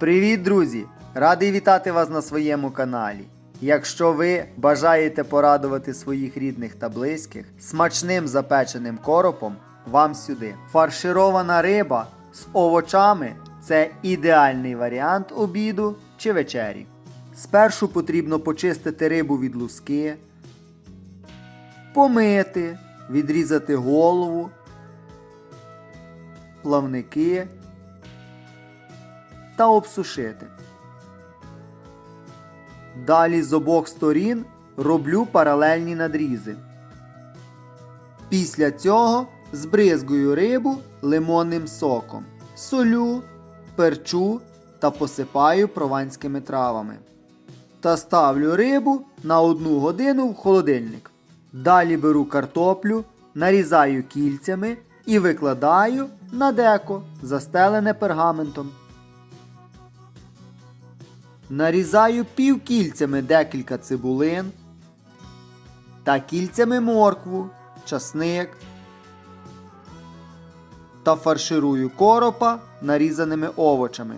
Привіт, друзі! Радий вітати вас на своєму каналі. Якщо ви бажаєте порадувати своїх рідних та близьких смачним запеченим коропом, вам сюди. Фарширована риба з овочами це ідеальний варіант обіду чи вечері. Спершу потрібно почистити рибу від луски, помити, відрізати голову, плавники та обсушити. Далі з обох сторін роблю паралельні надрізи. Після цього збризгую рибу лимонним соком, солю, перчу та посипаю прованськими травами. Та ставлю рибу на одну годину в холодильник. Далі беру картоплю, нарізаю кільцями і викладаю на деко, застелене пергаментом. Нарізаю півкільцями декілька цибулин та кільцями моркву, часник та фарширую коропа нарізаними овочами.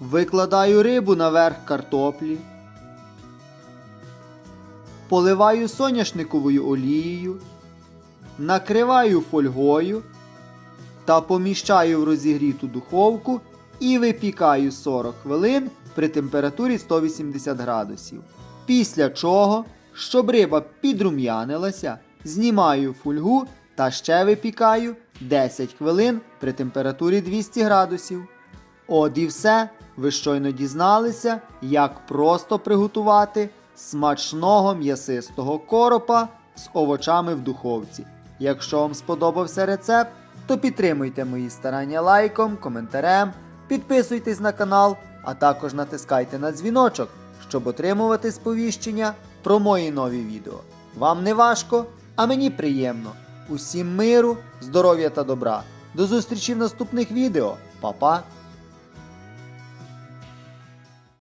Викладаю рибу наверх картоплі. Поливаю соняшниковою олією, накриваю фольгою та поміщаю в розігріту духовку і випікаю 40 хвилин при температурі 180 градусів. Після чого, щоб риба підрум'янилася, знімаю фольгу та ще випікаю 10 хвилин при температурі 200 градусів. От і все. Ви щойно дізналися, як просто приготувати смачного м'ясистого коропа з овочами в духовці. Якщо вам сподобався рецепт, то підтримуйте мої старання лайком, коментарем, підписуйтесь на канал, а також натискайте на дзвіночок, щоб отримувати сповіщення про мої нові відео. Вам не важко, а мені приємно. Усім миру, здоров'я та добра. До зустрічі в наступних відео. Па-па!